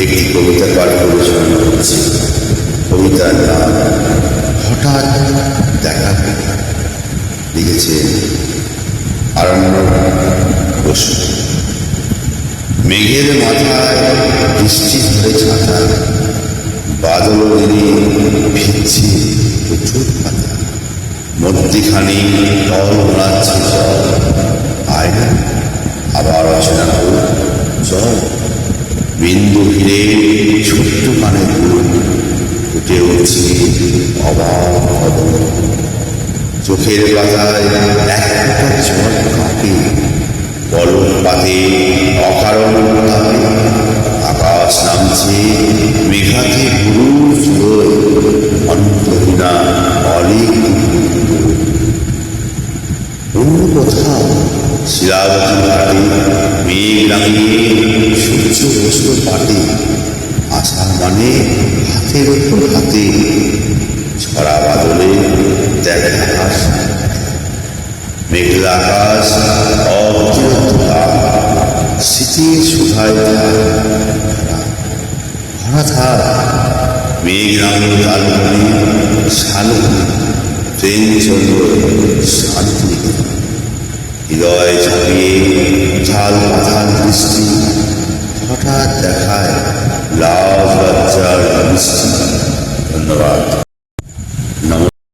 একটি কবিতা পাঠ করে শোনানো হচ্ছে কবিতার নাম হঠাৎ দেখা লিখেছেন আরণ্য বসু। মেঘের মাথায় বৃষ্টি ধরে ছাতা। বাদল দিনে ভিজছে প্রচুর পাতা। মধ্যিখানি জল ওড়াচ্ছে জল। আয় বিন্দু ঘিরে ছোট্ট কানে ফুটে উঠছে অবাক চোখের পাতায় এক জল পাতে অকারণ আকাশ নামছে মেঘাতে গুরু অন্তহীনা অলিক অন্য কোথাও শিলাবতী ঘাটে মেঘ বসল পাটে আসার মানে হাতের ওপর হাতে। ছড়া বাদলে দেখা আকাশ। মেঘলা আকাশ সুধায় ভরা থাক মেঘ ট্রেন শান্তি হৃদয় ঝাল দৃষ্টি। হঠাৎ দেখায় love that uh, and the right.